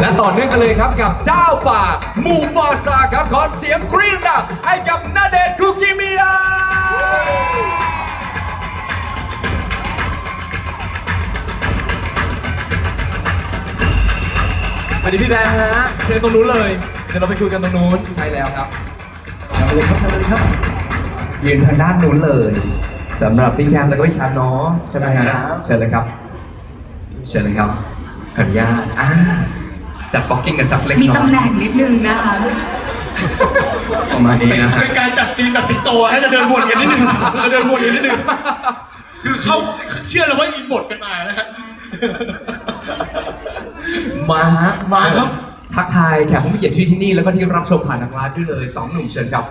และต่อเนื่องกันเลยครับกับเจ้าป่ามูฟาซาครับขอเสียงกรี๊ดดังให้กับนาเดชน์คุกิมิยาสวัสดีพี่แบงค์ฮะเชิญตรงนู้นเลย เดี๋ยวเราไปคุยกันตรงนู้นใช่แล้วครับเอาเลยครับเอาเลยครับยืนทางด้านนู้นเลยสำหรับพี่แคมแล้วก็พี่ชาร์ปเนาะใช่ไหมฮะครับเชิญเลยครับเชิญเลยครับ ขออนุญาตอ่าจัดบ็อกกิ้งกันสักเล็กมีน้อตำแหยน่งนิดนึงนะคะประมาณนี้นะฮะเป็นการจัดซีนแบบสิงโตให้จะเดินวนกันนิดนึงจะเดินวนกันนิดนึงคือเข้าเชื่อเลยว่าอินบทกันมานะฮะมาฮะมาครับทักทายแขกผู้มีเกียรติที่ที่นี่แล้วก็ที่รับชมผ่านทางไลฟ์ด้วยเลยสองหนุ่มเชิญครับ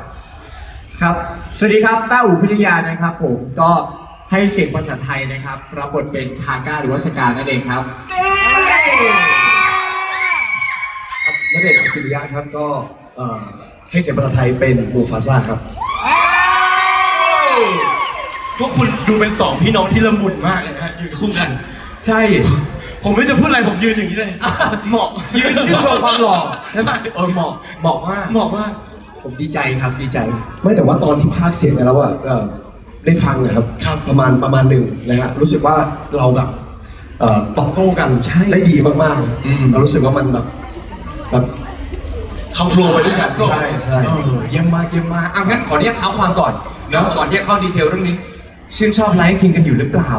ครับ สวัสดีครับต้าอู่พิทยานะครับ ผมก็ให้เสียงภาษาไทยนะครับรับบทเป็นทาก้าหรือว่าสกานั่นเองครับ ณเดชน์คุกิมิยะครับก็เอ่อให้เสียงภาษาไทยเป็นมูฟาซ่าครับ พวกคุณดูเป็นสองพี่น้องที่ละมุนมากเลยนะฮะยืนคู่กัน ใช่ ผมไม่รู้จะพูดอะไรผมยืนอย่างนี้เลยเหมาะยืนชื่นชมความหล่อใช่ไหมใช่เออเหมาะเหมาะมากเหมาะมาก ผมดีใจครับดีใจ ไม่แต่ว่าตอนที่พากย์เสียงไปแล้วอะเอ่อได้ฟังนะครับครับประมาณประมาณหนึ่งนะฮะรู้สึกว่าเราแบบ เอ่อตอบโต้กันได้ดีมากอืม ๆเรารู้สึกว่ามันแบบแบบ เข้าโฟลว์ไปด้วยกันใช่ใช่ เออเยี่ยมมากเยี่ยมมากอะงั้นขออนุญาตเท้าความก่อนเนอะก่อนที่จะเข้าดีเทลเรื่องนี้ ชื่นชอบไลฟ์คิงกันอยู่หรือเปล่า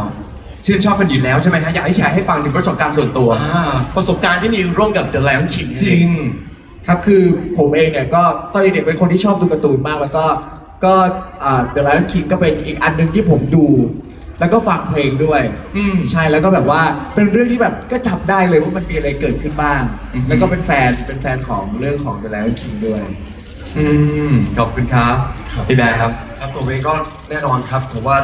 ชื่นชอบกันอยู่แล้วใช่ไหมฮะอยากให้แชร์ให้ฟังถึงประสบการณ์ส่วนตัว อ่าประสบการณ์ที่มีร่วมกับ The Lion King จริง ครับคือผมเองเนี่ยก็ตอนเด็กๆเป็นคนที่ชอบดูการ์ตูนมากแล้วก็ก็อ่า The Lion King ก็เป็นอีกอันหนึ่งที่ผมดู แล้วก็ฟังเพลงด้วย อืม ใช่แล้วก็แบบว่าเป็นเรื่องที่แบบก็จับได้เลยว่ามันมีอะไรเกิดขึ้นบ้าง อือฮึ แล้วก็เป็นแฟนเป็นแฟนของเรื่องของ The Lion King ด้วย อืมขอบคุณครับพี่แบร์ครับ ครับตัวเองก็แน่นอนครับผมว่า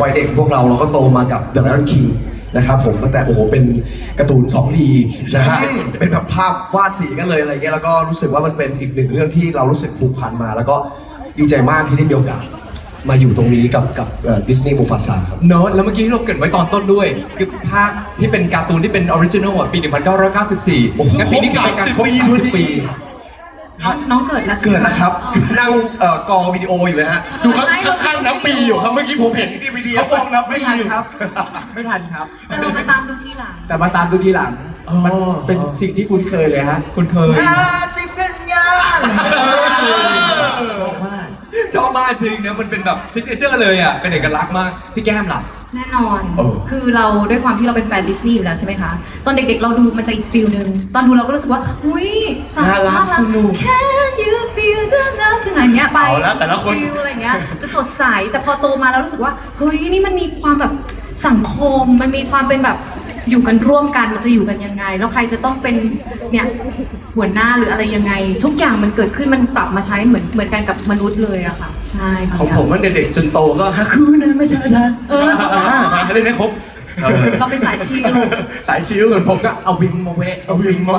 วัยเด็กของพวกเราเราก็โตมากับ The Lion King นะครับผมตั้งแต่โอ้โหเป็นการ์ตูน2ดีนะฮะอืม เป็นแบบภาพวาดสีกันเลยอะไรเงี้ยแล้วก็รู้สึกว่ามันเป็นอีกหนึ่งเรื่องที่เรารู้สึกผูกพันมา แล้วก็ดีใจมากที่ได้มีโอกาส มาอยู่ตรงนี้กับกับดิสนีย์มูฟาซาครับ เนอะแล้วเมื่อกี้ที่เราเกริดไว้ตอนต้นด้วย คือภาคที่เป็นการ์ตูนที่เป็นออริจินอลอะปี 1994โอ้โหงั้นปีนี้คือเป็นการครบ30 30 ปี น้องน้องเกิดแล้วใช่ไหมเกิดแล้วครับนั่งเอ่อกอวิดีโออยู่เลยฮะ ดูข้างข้างๆนับปีอยู่ครับเมื่อกี้ผมเห็นดีวีดีเขาบอกนับไม่ปีทันอยู่ครับ ไม่ทันครับ แต่เราไปตามดูทีหลัง แต่มาตามดูทีหลังอ๋อมันเป็นสิ่งที่คุ้นเคยเลยฮะ คุณเคยสิบกันยานมาก ชอบมากจริงนะมันเป็นแบบซิกเนเจอร์เลยอะเป็นเอกลักษณ์มากพี่แก้มล่ะ แน่นอน เออคือเราด้วยความที่เราเป็นแฟนดิสนีย์อยู่แล้วใช่ไหมคะ ตอนเด็กๆเราดูมันจะอีกฟิลหนึ่งตอนดูเราก็รู้สึกว่า อุ้ยสน่ารักสนุก Can you feel the love จังไหนเนี้ยไปเอาละแต่ละคน ฟิลอะไรเงี้ย จะสดใส แต่พอโตมาแล้วรู้สึกว่า เฮ้ย นี่มันมีความแบบสังคม มันมีความเป็นแบบ อยู่กันร่วมกันมันจะอยู่กันยังไง แล้วใครจะต้องเป็นเนี่ยหัวหน้าหรืออะไรยังไง ทุกอย่างมันเกิดขึ้นมันปรับมาใช้เหมือนเหมือนกันกับมนุษย์เลยอะค่ะ ใช่ค่ะของผมมันเด็กๆจนโตก็ฮะคือนะไม่ใช่นะเอออ่ามาเล่นให้ครบเออเราเป็นสายชิลสายชิลส่วนผมก็เอาวิงมาเวะเอาวิงมา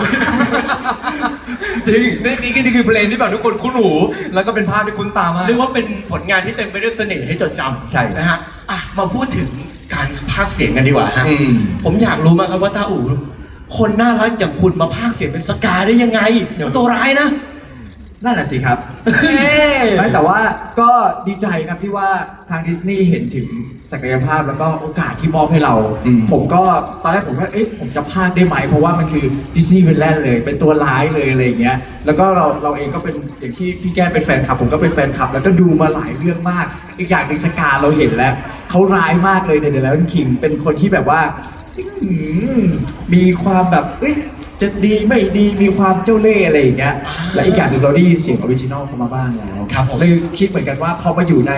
จริงนี่นี่นี่คือเพลงที่แบบทุกคนคุ้นหู แล้วก็เป็นภาพที่คุ้นตามากเรียกว่าเป็นผลงานที่เต็มไปด้วยเสน่ห์ให้จดจำใช่นะฮะอะมาพูดถึง การพากย์เสียงกันดีกว่าฮะอืม ผมอยากรู้มากครับว่าตาอู๋คนน่ารักอย่างคุณมาพากย์เสียงเป็นสกาได้ยังไงเดี๋ยวตัวร้ายนะ นั่นแหละสิครับไม่แต่ว่าก็ดีใจครับที่ว่าทางดิสนีย์เห็นถึงศักยภาพแล้วก็โอกาสที่มอบให้เรา อืม ผมก็ตอนแรกผมก็เอ๊ะผมจะพากได้ไหม เพราะว่ามันคือดิสนีย์วิลแลนเลย เป็นตัวร้ายเลยอะไรอย่างเงี้ย แล้วก็เราเราเองก็เป็นอย่างที่พี่แก้มเป็นแฟนคลับ ผมก็เป็นแฟนคลับ แล้วก็ดูมาหลายเรื่องมาก อีกอย่างหนึ่งสกาเราเห็นแล้ว เขาร้ายมากเลยในเดลันคิงเป็นคนที่แบบว่า อืมมีความแบบเอ้ย จะดีไม่ดีมีความเจ้าเล่ห์อะไรอย่างเงี้ยและอีกอย่างหนึ่งเราได้ยินเสียงออริจินอลเข้ามาบ้างแล้วครับผม เลยคิดเหมือนกันว่าพอมาอยู่ใน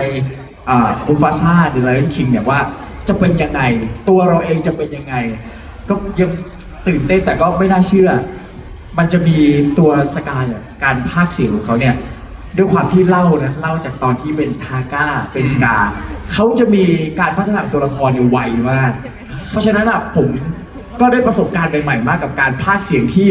อ่าอุฟาซาหรือไลออนคิงเนี่ยว่าจะเป็นยังไง ตัวเราเองจะเป็นยังไง ก็ยังตื่นเต้นแต่ก็ไม่น่าเชื่อ มันจะมีตัวสกายเนี่ยการพากย์เสียงของเขาเนี่ยด้วยความที่เล่านะเล่าจากตอนที่เป็นทาก้าเป็นสกาเขาจะมีการพัฒนาตัวละครเนี่ยไวมาก เพราะฉะนั้นอะผม ก็ได้ประสบการณ์ใหม่ๆมากกับการพากย์เสียงที่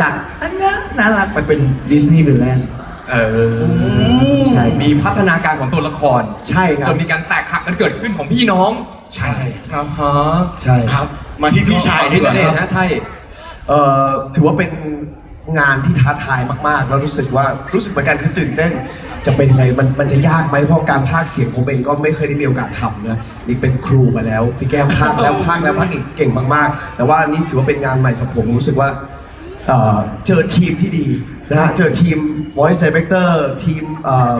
จากอันนั้นน่ารักไปเป็นดิสนีย์วิลแลนด์ เออใช่ มีพัฒนาการของตัวละคร ใช่ครัจบนมีการแตกหักกันเกิดขึ้นของพี่น้องใช่อ่าฮะใช่ครับ มาที่พี่ชายฝั่งดีที่กนว่าเดคชรับน์นะใช่ เอ่อถือว่าเป็น งานที่ท้าทายมากๆ แล้วรู้สึกว่ารู้สึกเหมือนกันคือตื่นเต้น จะเป็นไงมันมันจะยากไหมเพราะการพากเสียงผมเองก็ไม่เคยได้มีโอกาสทำนะนี่เป็นครูมาแล้วพี่แก้มพากแล้วพากแล้วพากอีกเก่งมากๆ แต่ว่านี่ถือว่าเป็นงานใหม่สำหรับผมรู้สึกว่าเจอทีมที่ดีนะฮะเจอทีม voice director ทีมเอ่อ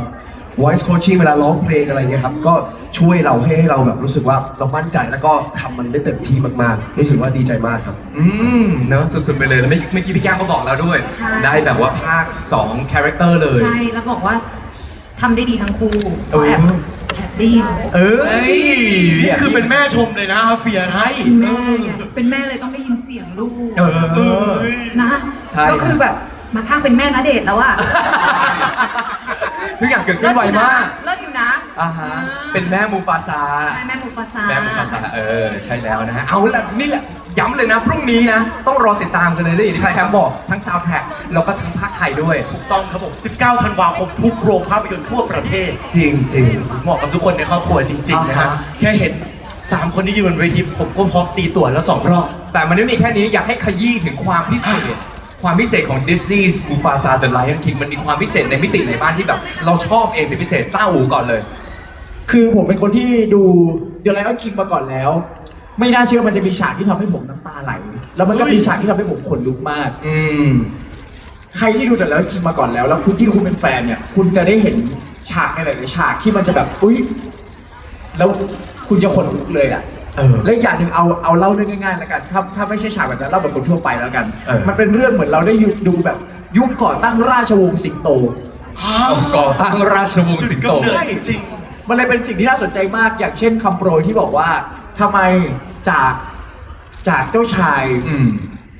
voice coaching เวลาร้องเพลงอะไรเงี้ยครับ ก็ช่วยเราให้ให้เราแบบรู้สึกว่าเรามั่นใจแล้วก็ทำมันได้เต็มที่มากๆ รู้สึกว่าดีใจมากครับ อืมเนอะสุดๆไปเลยแล้วเมื่อเมื่อกี้พี่แก้มก็บอกแล้วด้วย ใช่ ได้แบบว่าภาค2คาแรคเตอร์เลย ใช่ แล้วบอกว่าทำได้ดีทั้งคู่เออ แอบแอบได้ยินเอ้ยนี่คือเป็นแม่ชมเลยนะเฟียนะ ใช่ เป็นแม่ไงเป็นแม่เลยต้องได้ยินเสียงลูกเออ นะ ใช่ ก็คือแบบมาพากเป็นแม่นะเดชน์แล้วอะ ทุกอย่างเกิดขึ้นไวมากเลิศอยู่นะอ่าฮะเป็นแม่มูฟาซาใช่แม่มูฟาซาแม่มูฟาซาเออใช่แล้วนะฮะเอาละนี่แหละย้ำเลยนะ พรุ่งนี้นะ ต้องรอติดตามกันเลยได้ยินที่แชมป์บอกทั้งซาวแท็กแล้วก็ทั้งภาคไทยด้วยถูกต้องครับผม 19 ธันวาคมทุกโรงภาพยนตร์ทั่วประเทศ จริงจริงเหมาะกับทุกคนในครอบครัวจริง ๆ นะฮะอ่าฮะแค่เห็น 3 คนที่ยืนบนเวทีผมก็พร้อมตีตั๋วแล้วสองรอบแต่มันไม่มีแค่นี้อยากให้ขยี้ถึงความพิเศษ ความพิเศษของ Disney's Mufasa The Lion King มันมีความพิเศษในมิติไหนบ้างที่แบบ เราชอบเองเป็นพิเศษต้าอูก่อนเลย คือผมเป็นคนที่ดู The Lion King มาก่อนแล้ว ไม่น่าเชื่อมันจะมีฉากที่ทำให้ผมน้ำตาไหล แล้วมันก็มีฉากที่ทำให้ผมขนลุกมาก อืม ใครที่ดู The Lion King มาก่อนแล้ว แล้วคุณที่คุณเป็นแฟนเนี่ย คุณจะได้เห็นฉากในหลายๆฉากที่มันจะแบบ อุ้ย แล้วคุณจะขนลุกเลยอะ เออและอีกอย่างหนึ่งเอาเอาเล่าเรื่องง่ายๆแล้วกันถ้าถ้าไม่ใช่ฉากแบบนั้นเล่าแบบคนทั่วไปแล้วกัน เออ มันเป็นเรื่องเหมือนเราได้ยุดูแบบ ยุคก่อตั้งราชวงศ์สิงโต ก่อตั้งราชวงศ์สิงโตจุดกำเนิดจริง มันเลยเป็นสิ่งที่น่าสนใจมาก อย่างเช่นคำโปรยที่บอกว่าทำไมจากจากเจ้าชายอืม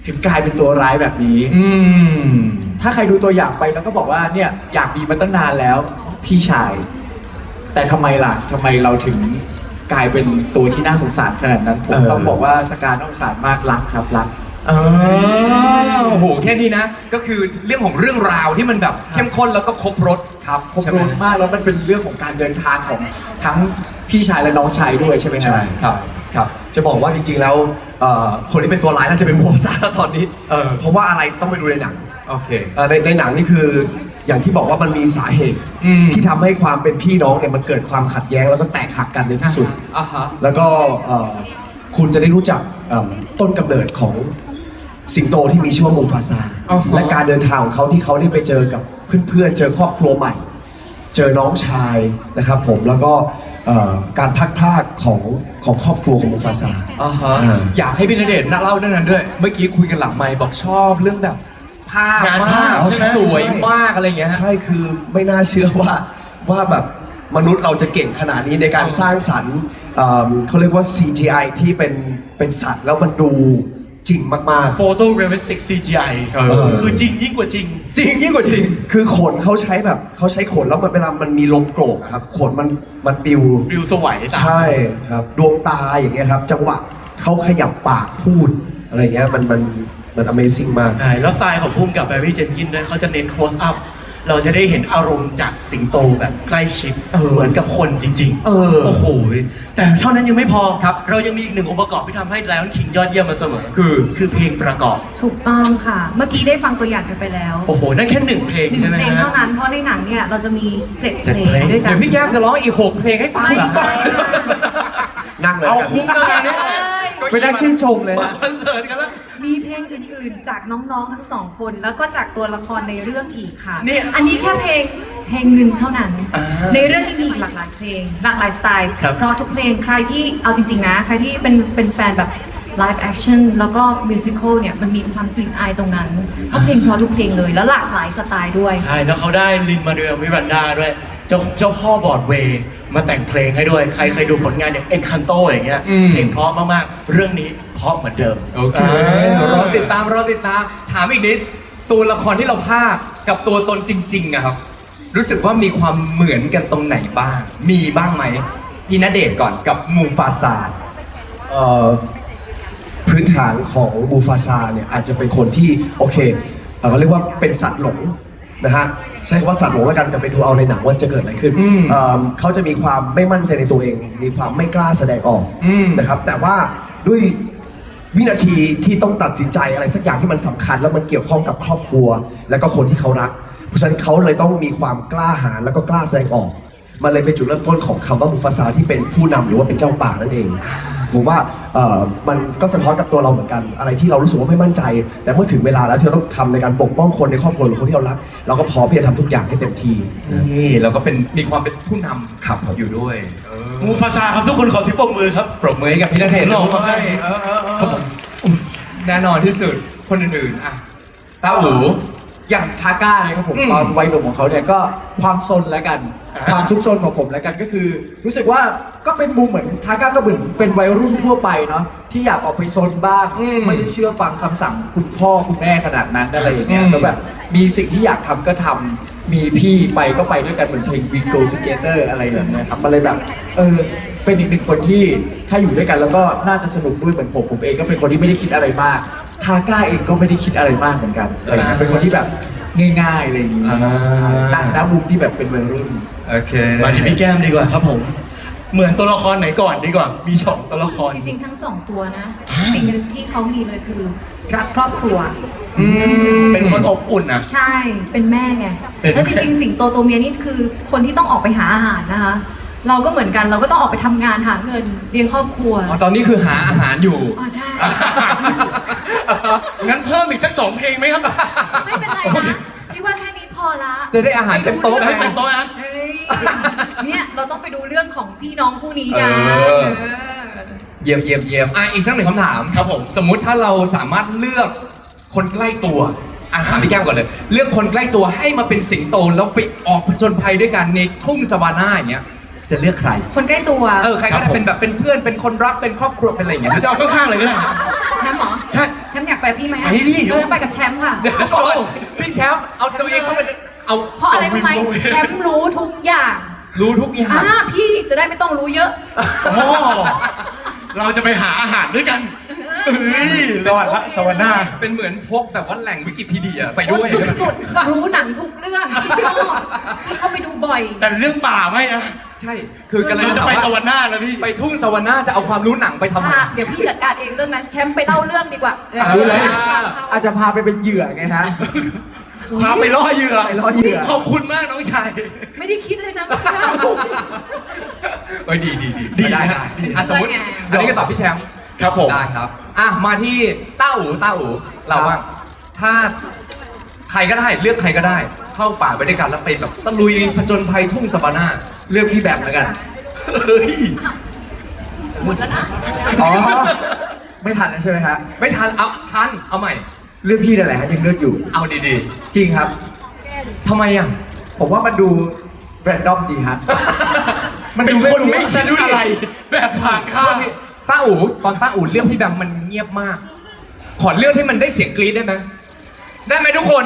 ถึงกลายเป็นตัวร้ายแบบนี้ อืม ถ้าใครดูตัวอย่างไปแล้วก็บอกว่าเนี่ยอยากมีมาตั้งนานแล้ว พี่ชาย แต่ทำไมล่ะทำไมเราถึง กลายเป็นตัวที่น่าสงสารขนาดนั้น ผมเออต้องบอกว่าสการน่าสงสารมากรักครับรักอ๋อโอ้โหแค่นี้นะ ก็คือเรื่องของเรื่องราวที่มันแบบเข้มข้นแล้วก็ครบรถครับครบใช่ไหรสมากแล้วมันเป็นเรื่องของการเดินทางของทั้งพี่ชายและน้องชายด้วยใช่ไหมครับใช่ครับครับ จะบอกว่าจริงๆแล้วเอ่อคนที่เป็นตัวร้ายน่าจะเป็นโมซาแล้วตอนนี้เออเพราะว่าอะไรต้องไปดูในหนังโอเคเอ่อในในหนังนี่คือ อย่างที่บอกว่ามันมีสาเหตุอืม ที่ทำให้ความเป็นพี่น้องเนี่ยมันเกิดความขัดแย้งแล้วก็แตกหักกันในที่สุด อ่าฮะ แล้วก็เอ่อคุณจะได้รู้จักเอิ่มต้นกำเนิดของสิงโตที่มีชื่อว่ามูฟาซาอ๋อฮะ และการเดินทางของเขาที่เขาได้ไปเจอกับเพื่อนๆ เจอครอบครัวใหม่ เจอน้องชายนะครับผมแล้วก็เอ่อการพักพรากของของครอบครัวของมูฟาซา อ่าฮะอ่า อยากให้พี่ณเดชน์เล่าเรื่องนั้นด้วย เมื่อกี้คุยกันหลังไมค์บอกชอบเรื่องแบบ ภาพงานมาภาพกใช่ไหมสวยมากอะไรอย่างเงี้ยใช่คือไม่น่าเชื่อว่าว่าแบบมนุษย์เราจะเก่งขนาดนี้ในการสร้างสรรค์เอิ่มเขาเรียกว่า CGI ที่เป็นเป็นสัตว์แล้วมันดูจริงมากๆ Photo Realistic CGI เออ คือจริงยิ่งกว่าจริง จริงยิ่งกว่าจริง ๆ คือขนเขาใช้แบบเขาใช้ขนแล้วมันเวลามันมีลมโกรกอะครับ ขนมันมันปิว ริวสวัยตาม ใช่ครับดวงตาอย่างเงี้ยครับ จังหวะเขาขยับปากพูดอะไรเงี้ยมันมัน มัน Amazing มาก ใช่แล้วสไตล์ของพุ่มกับแบร์รี่เจนกินด้วยเขาจะเน้น close up เราจะได้เห็นอารมณ์จากสิงโตแบบใกล้ชิดเออเหมือนกับคนจริงๆเออ โอ้โห แต่เท่านั้นยังไม่พอครับ เรายังมีอีกหนึ่งองค์ประกอบที่ทำให้ Lion King ยอดเยี่ยมมาเสมอ คือคือเพลงประกอบ ถูกต้องค่ะ เมื่อกี้ได้ฟังตัวอย่างกันไปแล้วโอ้โห นั่นแค่หนึ่งเพลงหนึ่งใช่ไหมเพลงฮะ เท่านั้น เพราะในหนังเนี่ยเราจะมีเจ็ดเจ็ดเพลงเพลง ด้วยกันเดี๋ยวพี่แก้มจะร้องอีกหกเพลงให้ฟังไม่เหรอ ใช่ นั่งเลยเอากัน คุ้มแล้วกันเนี่ย ไม่ได้ชื่นชมเลยมานะ คอนเสิร์ตกันแล้ว มีเพลงอื่นๆ จากน้องๆ ทั้งสองคน แล้วก็จากตัวละครในเรื่องอีกค่ะ เนี่ยอันนี้แค่เพลงเพลงหนึ่งเท่านั้น อ่าในเรื่องที่มีอีกหลากหลายเพลง หลากหลายสไตล์ ครับ เพราะทุกเพลงใครที่เอาจริงๆ นะ ใครที่เป็นเป็นแฟนแบบ live action แล้วก็ musical เนี่ย มันมีความกลิ่นอายตรงนั้นเพราะเพลงเพราะทุกเพลงเลย แล้วหลากหลายสไตล์ด้วย ใช่แล้วเขาได้ลินมาเดลมิรันดาด้วย เจ้าเจ้าพ่อบอร์ดเวย์ มาแต่งเพลงให้ด้วย ใครเคยดูผลงานอย่างเอ็นคันโตอย่างเงี้ยอืม เพลงเพราะมากๆ เรื่องนี้เพราะเหมือนเดิม โอเค รอติดตามรอติดตาม ถามอีกนิด ตัวละครที่เราพากย์กับตัวตนจริงๆอะครับ รู้สึกว่ามีความเหมือนกันตรงไหนบ้าง มีบ้างไหมพี่ณเดชน์ก่อนกับมูฟาซา เอ่อพื้นฐานของบูฟาซาเนี่ยอาจจะเป็นคนที่โอเคเอ่อเขาเรียกว่าเป็นสัตว์หลง นะฮะใช้คำว่าสัตว์หลงแล้วกันแต่ไปดูเอาในหนังว่าจะเกิดอะไรขึ้นอืม เอิ่มเขาจะมีความไม่มั่นใจในตัวเอง มีความไม่กล้าแสดงออก อืม นะครับแต่ว่าด้วยวินาทีที่ต้องตัดสินใจอะไรสักอย่างที่มันสำคัญ แล้วมันเกี่ยวข้องกับครอบครัว แล้วก็คนที่เขารัก เพราะฉะนั้นเขาเลยต้องมีความกล้าหาญแล้วก็กล้าแสดงออก มันเลยเป็นจุดเริ่มต้นของคำว่ามุฟาซาที่เป็นผู้นำหรือว่าเป็นเจ้าป่านั่นเองผมว่าเอ่อมันก็สะท้อนกับตัวเราเหมือนกัน อะไรที่เรารู้สึกว่าไม่มั่นใจ แต่เมื่อถึงเวลาแล้วที่เราต้องทำในการปกป้องคนในครอบครัวหรือคนที่เรารัก เราก็พร้อมที่จะทำทุกอย่างให้เต็มที่นี่เราก็เป็นมีความเป็นผู้นำครับผมอยู่ด้วยเออมูฟาซาครับทุกคนขอเสิบปรบมือครับปรบมือให้กับพี่ณเดชน์หล่อมากด้วยเออเออเออแน่นอนที่สุดคนอื่นๆอะตาอู อย่างทาก้านะครับผมอืมตอนวัยหนุ่มของเขาเนี่ยก็ความซนแล้วกัน อ่าความซุกซนของผมแล้วกันก็คือ รู้สึกว่าก็เป็นมุมเหมือนทาก้าก็เหมือนเป็นวัยรุ่นทั่วไปเนาะที่อยากออกไปซนบ้างไม่ได้เชื่อฟังคำสั่งคุณพ่อคุณแม่ขนาดนั้นอะไรอย่างเงี้ยแล้วแบบมีสิ่งที่อยากทำก็ทำมีพี่ไปก็ไปด้วยกันเหมือนเพลง We Go Together อะไรแบบเนี้ยครับมันเลยแบบเออเป็นอีกหนึ่งคนที่ถ้าอยู่ด้วยกันแล้วก็น่าจะสนุกด้วยเหมือนผมผมเองก็เป็นคนที่ไม่ได้คิดอะไรมาก ทาก้าเองก็ไม่ได้คิดอะไรมากเหมือนกันอะไรอย่างเงี้ยเป็นคนที่แบบง่ายๆอะไรอย่างงี้อ่านั่งนะมุมที่แบบเป็นวัยรุ่น โอเคมาที่พี่แก้มดีกว่าครับผม เหมือนตัวละครไหนก่อนดีกว่า มีสองตัวละคร จริงๆทั้งสองตัวนะ สิ่งหนึ่งที่เขามีเลยคือรักครอบครัว อืมเป็นคนอบอุ่นนะใช่ เป็นแม่ไง เป็นแล้วจริงๆ สิงโตตัวเมียนี่คือคนที่ต้องออกไปหาอาหารนะคะ เราก็เหมือนกันเราก็ต้องออกไปทำงานหาเงินเลี้ยงครอบครัว อ๋อตอนนี้คือหาอาหารอยู่ อ๋อใช่ งั้นเพิ่มอีกสักสองเพลงไหมครับ ไม่เป็นไรนะพี่ว่าแค่นี้พอละจะได้อาหารเต็มโต๊ะให้เต็มโต๊ะนะเฮ้ยเนี่ยเราต้องไปดูเรื่องของพี่น้องคู่นี้กันเออเออ เยี่ยมเยี่ยมเยี่ยมอะอีกสักหนึ่งคำถามครับผมสมมุติถ้าเราสามารถเลือกคนใกล้ตัวอะถามพี่แก้วก่อนเลย เลือกคนใกล้ตัวให้มาเป็นสิงโตแล้วไปออกผจญภัยด้วยกันในทุ่งสวาน่าอย่างเงี้ย จะเลือกใคร คนใกล้ตัวเออใครก็ได้เป็นแบบเป็นเพื่อนเป็นคนรักเป็นครอบครัวเป็นอะไรอย่างเงี้ยหรือจะเอาข้างๆเลยก็ได้ แชมป์เหรอใช่ แชมป์อยากไปกับพี่ไหมอะไปดิ เออไปกับแชมป์ค่ะ เดี๋ยวก่อนพี่แชมป์เอาตัวเองเข้าไปเอาเพราะอะไรรู้ไหมแชมป์รู้ทุกอย่างรู้ทุกอย่าง อ่าพี่จะได้ไม่ต้องรู้เยอะ โอ้ เราจะไปหาอาหารด้วยกัน เฮ้ยรอดละสวรรค์หน้า เป็นเหมือนพกแบบว่าแหล่งวิกิพีเดียไปด้วย สุดๆ รู้หนังทุกเรื่องที่ชอบที่เข้าไปดูบ่อย แต่เรื่องป่าไม่นะใช่ คือกำลังเราจะถามไปว่าสวรรค์หน้าแล้วพี่ ไปทุ่งสวรรค์น่าจะเอาความรู้หนังไปทำอะไรค่ะ เดี๋ยวพี่จัดการเองเรื่องนั้นแชมป์ไปเล่าเรื่องดีกว่ารู้แล้วอ่าอาจจะพาไปเป็นเหยื่อไงฮะ พาไปล่อเหยื่อไปล่อเหยื่อ ขอบคุณมากน้องชาย ไม่ได้คิดเลยนะ เอ้ยดีดีดีดีได้นะได้อะสมมติได้ไงอันนี้ก็ตอบพี่แชมป์ครับผม ได้ครับ อะมาที่ต้าอู๋ต้าอู๋เราว่างถ้าใครก็ได้เลือกใครก็ได้ เข้าป่าไปด้วยกันแล้วไปแบบตะลุยผจญภัยทุ่งสวาน่าเลือกพี่แบมแล้วกันเฮ้ยหมดแล้วนะอ๋อไม่ทันแล้วใช่ไหมฮะไม่ทันเอาทันเอาใหม่ เลือกพี่นั่นแหละฮะยังเลือกอยู่ เอาดีจริงครับ ๆทำไมอะ ผมว่ามันดูแรนดอมดีฮะ มันดูเป็นคนไม่ดูคิดอะไร แบบผ่านข้าม ต้าอู๋ตอนต้าอู๋เลือกพี่แบมมันเงียบมาก ขอเลือกให้มันได้เสียงกรี๊ดได้ไหมได้ไหมทุกคน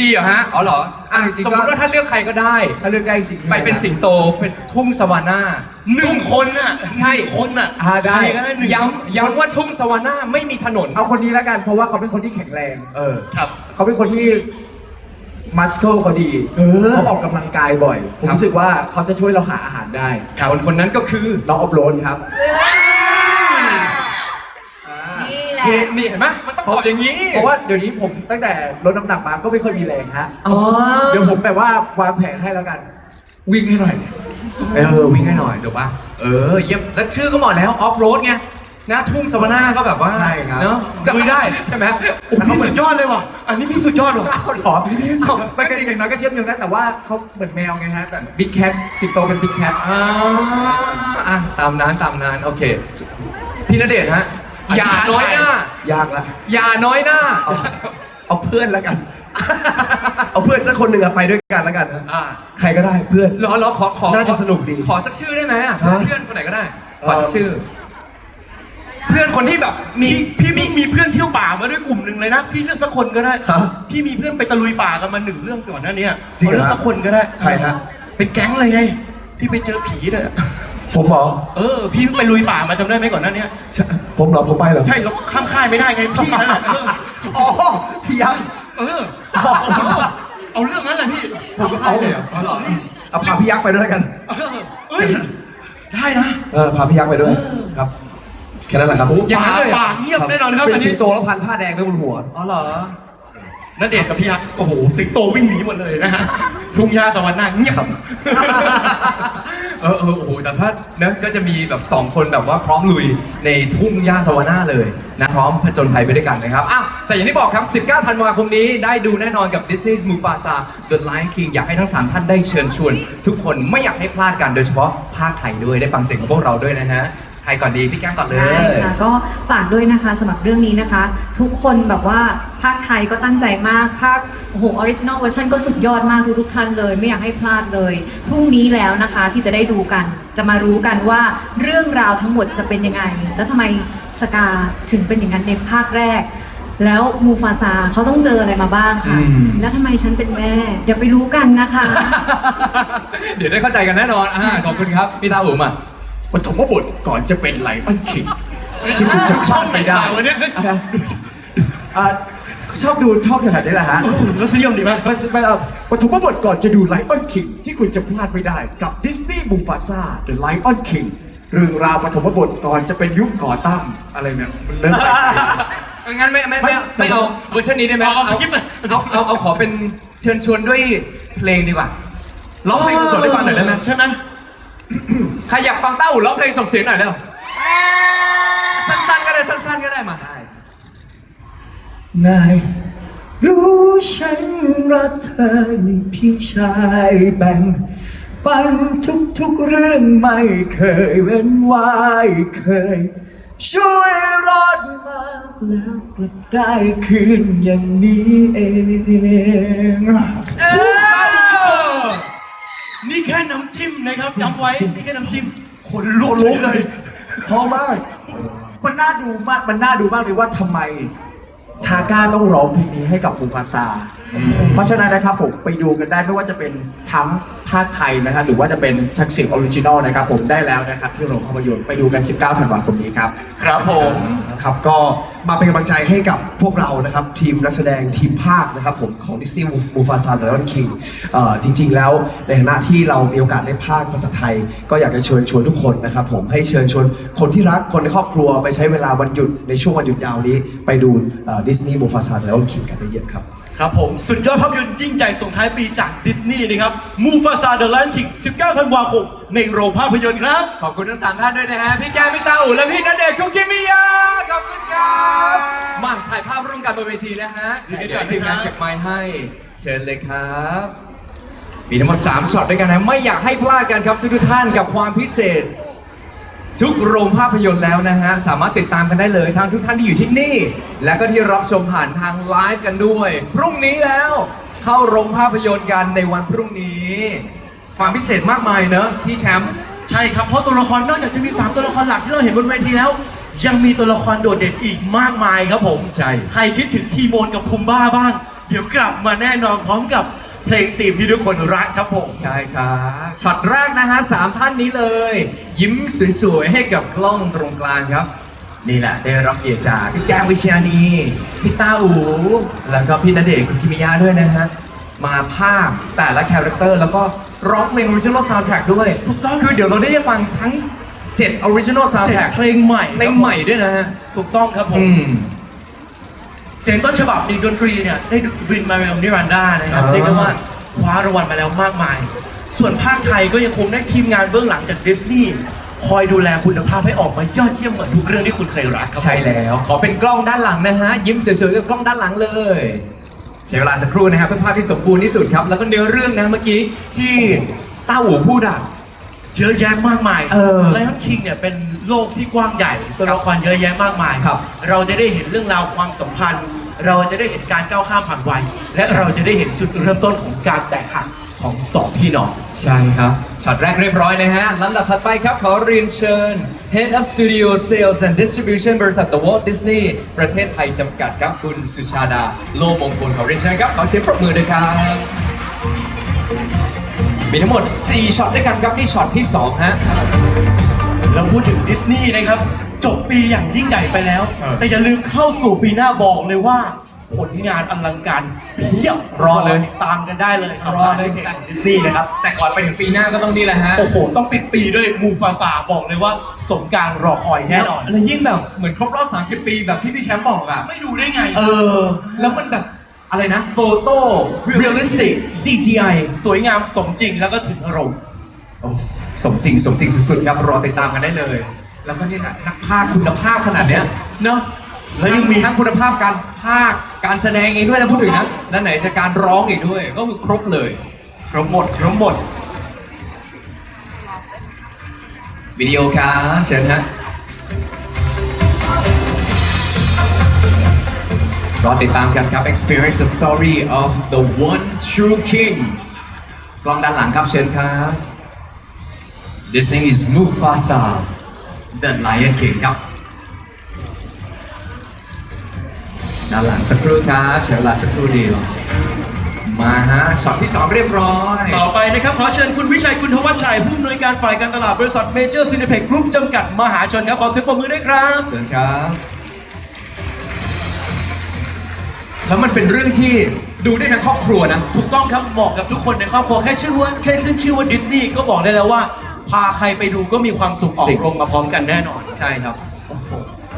ดีเหรอฮะอ๋อเหรออะจริงๆสมมติว่าถ้าเลือกใครก็ได้ ถ้าเลือกได้จริงไปเป็นสิงโตเป็นทุ่งสวาน่า หนึ่งคนน่ะใช่ หนึ่งคนน่ะอ่าได้ใครก็ได้หนึ่งย้ำย้ำว่าทุ่งสวาน่าไม่มีถนนเอาคนนี้แล้วกันเพราะว่าเขาเป็นคนที่แข็งแรง เออ ครับ เขาเป็นคนที่ มัสเคิลเขาดีเออ เขาออกกำลังกายบ่อย ผมครับรู้สึกว่าเขาจะช่วยเราหาอาหารได้คนคนนั้นก็คือน้องออฟโรดครับนี่แหละเฮ้นี่เห็นไหมมันต้องตอบอย่างนี้ เพราะว่าเดี๋ยวนี้ผมตั้งแต่ลดน้ำหนักมาก็ไม่ค่อยมีแรงฮะอ๋อ เดี๋ยวผมแบบว่าวางแผนให้แล้วกัน วิ่งให้หน่อย เออวิ่งให้หน่อยเดี๋ยวป่ะเออเยี่ยมแล้วชื่อก็เหมาะแล้วออฟโรดไง นะทุ่งสวาน่าก็แบบว่าใช่ครับ เนาะคุยได้ใช่ไหมโอ้พี่สุดยอดเลยว่ะ อันนี้พี่สุดยอดว่ะ เอาเหรอเขาเอาไม่ก็อย่างน้อยก็เชื่อมโยงได้แต่ว่าเขาเหมือนแมวไงฮะแต่บิ๊กแคทสิงโตเป็นบิ๊กแคทอ่าอะตามนั้นตามนั้นโอเคพี่ณเดชน์ฮะอันนี้อย่าน้อยหน้า ยากละอย่าน้อยหน้า เอาเอาเพื่อนแล้วกัน เอาเพื่อนสักคนหนึ่งอะไปด้วยกันแล้วกันนะอ่า ใครก็ได้เพื่อน รอรอขอขอน่าจะสนุกดีขอสักชื่อได้ไหมอะฮะเพื่อนคนไหนก็ได้ ขอสักเอ่อชื่อ เพื่อนคนที่แบบมีพี่พี่มีมีเพื่อนเที่ยวป่ามาด้วยกลุ่มหนึ่งเลยนะ พี่เลือกสักคนก็ได้ฮะพี่มีเพื่อนไปตะลุยป่ากันมาหนึ่งเรื่องก่อนหน้านี้จริงเหรอเลือกสักคนก็ได้ใครฮะเป็นแก๊งเลยไงพี่ไปเจอผีเลยอะผมเหรอเออ พี่เพิ่งไปลุยป่ามาจำได้ไหมก่อนหน้านี้ใช่ผมเหรอผมไปเหรอใช่เราข้ามค่ายไม่ได้ไงพี่นั่นแหละเอออ๋อพี่ยักษ์เออเอาเรื่องนั้นแหละพี่ผมเอาเลยเหรออ๋อเหรอเอาพาพี่ยักษ์ไปด้วยกัน เออเอ้ย ได้นะ เออพาพี่ยักษ์ไปด้วยครับ แค่นั้นแหละครับอย่างนั้นเลยเหรอป่าเงียบแน่นอนครับเป็นอันสินี้งโตแล้วพันผ้าแดงไว้บนหัว อ๋อเหรอณเดชน์กับพี่ยักษ์โอ้โหสิงโตวิ่งหนีหมดเลยนะฮะทุ่งหญ้าสวรรค์หน้าเงียบเออเออโอ้โหแต่ถ้าเนอะก็จะมีแบบสองคนแบบว่าพร้อมลุยในทุ่งหญ้าสวาน่าเลยนะพร้อมผจญภัยไปด้วยกันนะครับอ้าวแต่อย่างที่บอกครับ 19 ธันวาคมนี้ได้ดูแน่นอนกับ Disney's Mufasa The Lion King อยากให้ทั้ง3ท่านได้เชิญชวน ทุกคนไม่อยากให้พลาดกันโดยเฉพาะภาคไทยด้วยได้ฟังเสียงของพวกเราด้วยนะฮะ ใครก่อนดีพี่แก้มก่อนเลย ได้ค่ะก็ฝากด้วยนะคะสำหรับเรื่องนี้นะคะ ทุกคนแบบว่าภาคไทยก็ตั้งใจมาก ภาคโอ้โหออริจินอลเวอร์ชันก็สุดยอดมากทุกทุกๆท่านเลย ไม่อยากให้พลาดเลยพรุ่งนี้แล้วนะคะที่จะได้ดูกัน จะมารู้กันว่าเรื่องราวทั้งหมดจะเป็นยังไง แล้วทำไมสกาถึงเป็นอย่างนั้นในภาคแรก แล้วมูฟาซาเขาต้องเจออะไรมาบ้างค่ะ อืม แล้วทำไมฉันเป็นแม่ เดี๋ยวไปรู้กันนะคะ เดี๋ยวได้เข้าใจกันแน่นอนอ่าขอบคุณครับพี่ตาอุ๋มอะ ปฐมบทก่อนจะเป็นไลออนคิงที่คุณจะพลาดไม่ได้วันนี้อะอะชอบดูชอบขนาดนี้แหละฮะโอ้โหรสนิยมดีมากมันจะเป็นอะปฐมบทก่อนจะดูไลออนคิงที่คุณจะพลาดไม่ได้ กับดิสนีย์บูฟาซ่า The Lion King เรื่องราวปฐมบทก่อนจะเป็นยุคก่อตั้งอะไรเนี่ยมันเริ่มไปงั้นไม่ไม่ไม่ไม่เอาเวอร์ชันนี้ได้ไหมเอาเอาสกิปไปเอาเอาเอาขอเป็นเชิญชวนด้วยเพลงดีกว่าร้องเพลงสดๆให้ฟังหน่อยได้ไหมใช่ไหม ใครอยากฟังต้าอู่ร้องเพลงส่งเสียงหน่อยได้ไหมสั้นๆก็ได้สั้นๆก็ได้มา นายรู้ฉันรักเธอนี่พี่ชายแบ่งปันทุกๆเรื่องไม่เคยเว้นไว้เคย ช่วยรอดมาแล้วก็ได้คืนอย่างนี้เอง นี่แค่น้ำจิ้มนะครับจำไว้นี่แค่น้ำจิ้มคนลุกลุกเลเลยยเพราะมากมันน่าดูมากมันน่าดูมากเลยว่าทำไม ทาก้าต้องร้องเพลงนี้ให้กับมูฟาซา เพราะฉะนั้นนะครับผมไปดูกันได้ไม่ว่าจะเป็นทั้งภาคไทยนะครับหรือว่าจะเป็นทั้งเสียงออริจินอลนะครับผมได้แล้วนะครับที่โรงภาพยนตร์ไปดูกัน 19ธันวาคมนี้ครับ ครับผมครับก็มาเป็นกำลังใจให้กับพวกเรานะครับ ทีมนักแสดงทีมภาคนะครับผมของ Disney Mufasa The Lion King เอ่อจริง ๆ แล้วในฐานะที่เรามีโอกาสได้ภาคภาษาไทย ก็อยากจะเชิญชวนทุกคนนะครับผมให้เชิญชวนคนที่รักคนในครอบครัวไปใช้เวลาวันหยุดในช่วงวันหยุดยาวนี้ไปดูดิสนีย์มูฟาซา The Lion King กันเยอะๆครับ ครับผม สุดยอดภาพยนตร์ยิ่งใหญ่ส่งท้ายปีจากดิสนีย์นะครับมูฟาซาเดอะแลนด์คิง 19 ธันวาคม ในโรงภาพยนตร์ครับ ขอบคุณทั้งสามท่านด้วยนะฮะ พี่แก้มพี่ตาอู่และพี่ณเดชน์คุกิมิยาขอบคุณครับ มาถ่ายภาพร่วมกันบนเวทีนะฮะเดี๋ยวเดี๋ยวทีมงานเก็บไม้ให้ เชิญเลยครับ มีทั้งหมด3ช็อตด้วยกันนะ ไม่อยากให้พลาดกันครับทุกๆท่านกับความพิเศษ ทุกโรงภาพยนตร์แล้วนะฮะ สามารถติดตามกันได้เลยทั้งทุกท่านที่อยู่ที่นี่ และก็ที่รับชมผ่านทางไลฟ์กันด้วย พรุ่งนี้แล้วเข้าโรงภาพยนตร์กันในวันพรุ่งนี้ ความพิเศษมากมายเนอะพี่แชมป์ ใช่ครับ เพราะตัวละครนอกจากจะมี 3 ตัวละครหลักที่เราเห็นบนเวทีแล้ว ยังมีตัวละครโดดเด่นอีกมากมายครับผมใช่ ใครคิดถึงทีโมนกับคุมบ้าบ้าง เดี๋ยวกลับมาแน่นอนพร้อมกับ เพลงตีมที่ทุกคนรักครับผม ใช่ครับช็อตแรกนะฮะสามท่านนี้เลย ยิ้มสวยๆให้กับกล้องตรงกลางครับ นี่แหละได้รับเกียรติจากพี่แก้มวิชยานีพี่ต้าอูแล้วก็พี่ณเดชน์คุณคิมิยะด้วยนะฮะมาภาพแต่ละคาแรคเตอร์แล้วก็ร้องเพลง original soundtrack ด้วยถูกต้อง คือเดี๋ยวเราได้ฟังทั้ง7 original เจ็ด soundtrack เพลงใหม่เพลงใหม่ด้วยนะฮะ ถูกต้องครับผมอืม เสียงต้นฉบับดีดนตรีเนี่ยได้วินมาเรลนิรันดานะครับอ่าเรียกได้ว่าคว้ารางวัลมาแล้วมากมาย ส่วนภาคไทยก็ยังคงได้ทีมงานเบื้องหลังจากดิสนีย์คอยดูแลคุณภาพให้ออกมายอดเยี่ยมเหมือนทุกเรื่องที่คุณเคยรักครับใช่แล้ว ขอเป็นกล้องด้านหลังนะฮะ ยิ้มสวยๆกับกล้องด้านหลังเลยใช้เวลาสักครู่นะครับเพื่อภาพที่สมบูรณ์ที่สุดครับ แล้วก็เนื้อเรื่องนะเมื่อกี้ที่ต้าหูพูดอะ เยอะแยะมากมายเออไลออนคิงเนี่ยเป็นโลกที่กว้างใหญ่ ตัวละครเยอะแยะมากมายครับ เราจะได้เห็นเรื่องราวความสัมพันธ์ เราจะได้เห็นการก้าวข้ามผ่านวัย และเราจะได้เห็นจุดเริ่มต้นของการแตกหักของสองพี่น้อง ใช่ครับช็อตแรกเรียบร้อยนะฮะลำดับถัดไปครับ ขอเรียนเชิญ Head of Studio Sales and Distribution บริษัท The Walt Disney ประเทศไทยจำกัดครับคุณสุชาดา โลมงคลขอเรียนเชิญครับ ขอเสียงปรบมือด้วยครับ มีทั้งหมด 4ช็อตด้วยกันครับนี่ช็อตที่ 2 ฮะ แล้วพูดถึงดิสนีย์นะครับ จบปีอย่างยิ่งใหญ่ไปแล้ว เออ แต่อย่าลืมเข้าสู่ปีหน้าบอกเลยว่า ผลงานอลังการเพียบรอเลยติดตามกันได้เลยครับรอเลยดิสนีย์นะครับ แต่ก่อนไปถึงปีหน้าก็ต้องนี่แหละฮะ โอ้โห ต้องปิดปีด้วยมูฟาซาบอกเลยว่าสมการรอคอยแน่นอน แล้วยิ่งแบบเหมือนครบรอบ 30 ปีแบบที่พี่แชมป์บอกอะไม่ดูได้ไง เออ แล้วมันแบบ อะไรนะโฟโต้ realistic CGI สวยงามสมจริงแล้วก็ถึงอารมณ์โอ้สมจริงสมจริงสุดๆครับรอติดตามกันได้เลย แล้วก็เนี่ยนะนักพากย์คุณภาพขนาดเนี้ยเนาะแล้วยังมีทั้งคุณภาพการพากย์การแสดงเองด้วยนะพูดถึงนะแล้วไหนจะการร้องอีกด้วย ก็คือครบเลยครบหมดครบหมดวิดีโอครับเชิญฮะ รอติดตามกันครับ Experience the story of the one true king กล้องด้านหลังครับเชิญครับ This thing is Mufasa the Lion King ครับด้านหลังสักครู่ครับใช้เวลาสักครู่เดียวมาฮะช็อตที่สองเรียบร้อย ต่อไปนะครับ ขอเชิญคุณวิชัยคุณทวัชชัย ผู้อำนวยการฝ่ายการตลาดบริษัทเมเจอร์ซีนิเพ็กกรุ๊ปจำกัดมหาชนครับ ขอเสียงปรบมือด้วยครับ เชิญครับ แล้วมันเป็นเรื่องที่ดูได้ทั้งครอบครัวนะ ถูกต้องครับเหมาะกับทุกคนในครอบครัวแค่ชื่อว่าแค่ขึ้นชื่อว่าดิสนีย์ก็บอกได้แล้วว่า พาใครไปดูก็มีความสุขออจริกงโรงมาพร้อมกันแน่นอน ใช่ครับ โอ้โห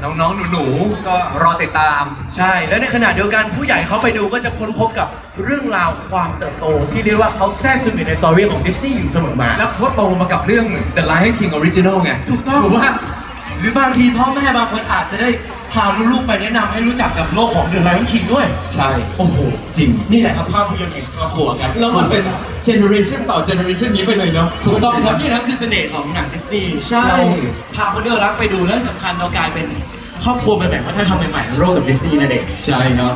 น้องๆ หนูๆ ก็รอติดตาม ใช่ และในขณะเดียวกันผู้ใหญ่เขาไปดูก็จะค้นพบกับเรื่องราวความเติบโต ที่เรียกว่าเขาแทรกซึมอยู่ในสตอรี่ของดิสนีย์อยู่เสมอมา แล้วเขาโตมากับเรื่อง The Lion King Original ไงถูกต้องถูกว่า หรือบางทีพ่อแม่บางคนอาจจะได้ พาลูกๆไปแนะนำให้รู้จักกับโลกของเดอะไลออนคิงด้วย ใช่ โอ้โห จริง นี่แหละครับภาพยนตร์แห่งครอบครัวครับแล้วมันเป็น generation ต่อ generation นี้ไปเลยเนาะ ถูกต้องครับนี่นะคือเสน่ห์ของหนังดิสนีย์ใช่ เราพาคนที่เรารักไปดูและสำคัญเรากลายเป็นครอบครัวใหม่ๆวัฒนธรรมใหม่ๆร่วมกับดิสนีย์นะเด็กใช่ครับ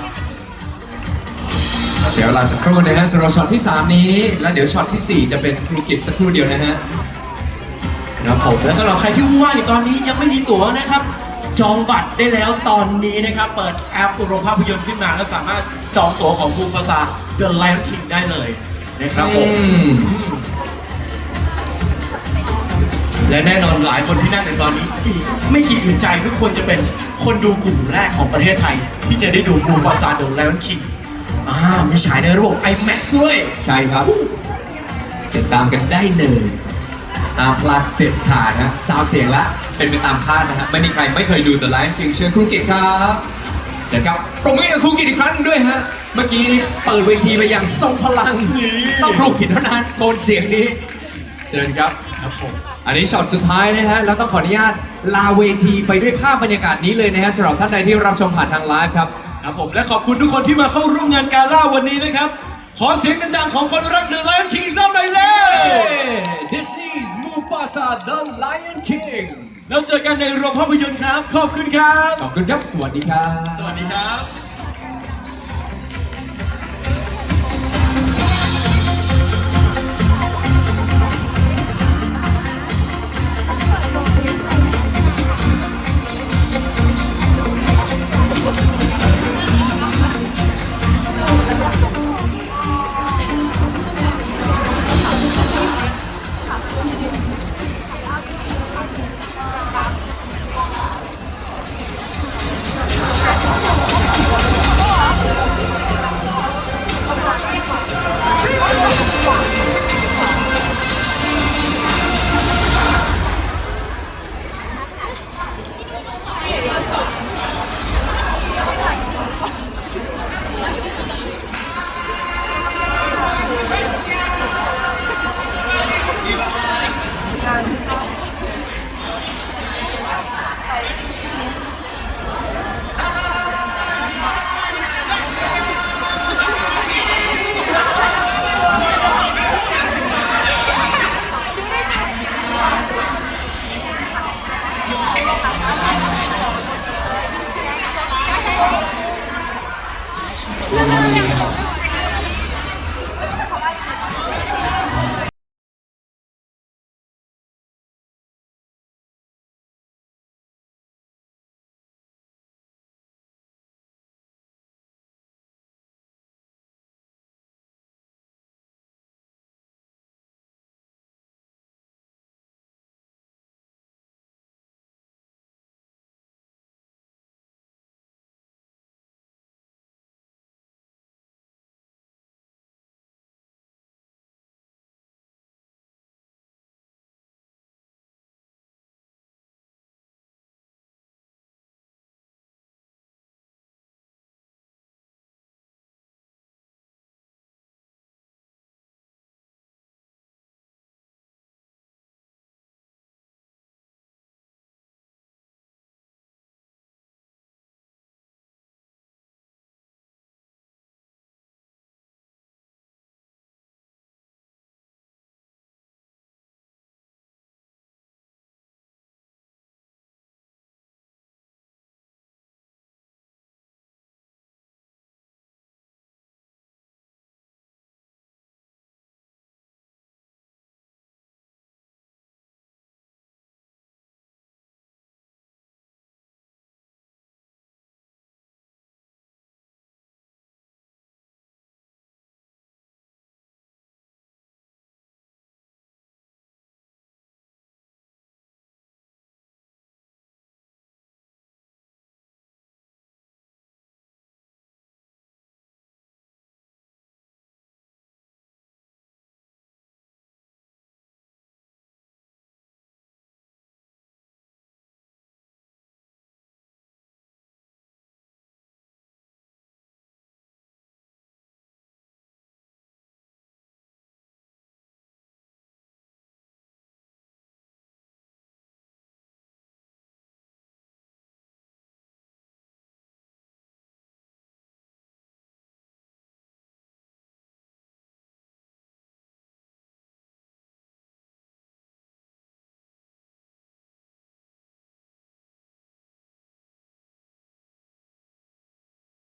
เสียเวลาสักครู่นะฮะสำหรับช็อตที่ 3 นี้ แล้วเดี๋ยวช็อตทีสี่4 จะเป็นครูกิจสักครู่เดียวนะฮะ ครับผม และสำหรับใครที่ว่างอยู่ตอนนี้ยังไม่มีตั๋วนะครับ จองบัตรได้แล้วตอนนี้นะครับเปิดแอปโรงภาพยนตร์ขึ้นมาแล้วสามารถจองตั๋วของบูฟาซา The Lion King ได้เลยนะครับผมอืมอืม และแน่นอนหลายคนที่นั่งในตอนนี้อีกไม่กี่อื่นใจทุกคนจะเป็นคนดูกลุ่มแรกของประเทศไทย ที่จะได้ดูบูฟาซา The Lion King อ่ามีฉายในระบบ IMAX ด้วย ใช่ครับ ติดตามกันได้เลย ตามพลาดเด็ดขาดนะสาวเสียงละ เป็นไปตามคาดนะฮะ ไม่มีใครไม่เคยดู The Lion King เชิญครูกิจครับเชิญครับปรบมือกับครูกิจอีกครั้งหนึ่งด้วยฮะ เมื่อกี้นี้เปิดเวทีไปอย่างทรงพลังนี่ต้องครูกิจเท่านั้นโทนเสียงนี้ เชิญครับ ครับผม อันนี้ช็อตสุดท้ายนะฮะ แล้วต้องขออนุญาตลาเวทีไปด้วยภาพบรรยากาศนี้เลยนะฮะสำหรับท่านใดที่รับชมผ่านทางไลฟ์ครับ ครับผม และขอบคุณทุกคนที่มาเข้าร่วมงานการล่าวันนี้นะครับ ขอเสียงดังๆของคนรักเดอะไลออนคิงอีกรอบหน่อยแล้ว This is Mufasa the Lion King แล้วเจอกันในโรงภาพยนตร์ครับ ขอบคุณครับ ขอบคุณครับ สวัสดีครับ สวัสดีครับ 哈喽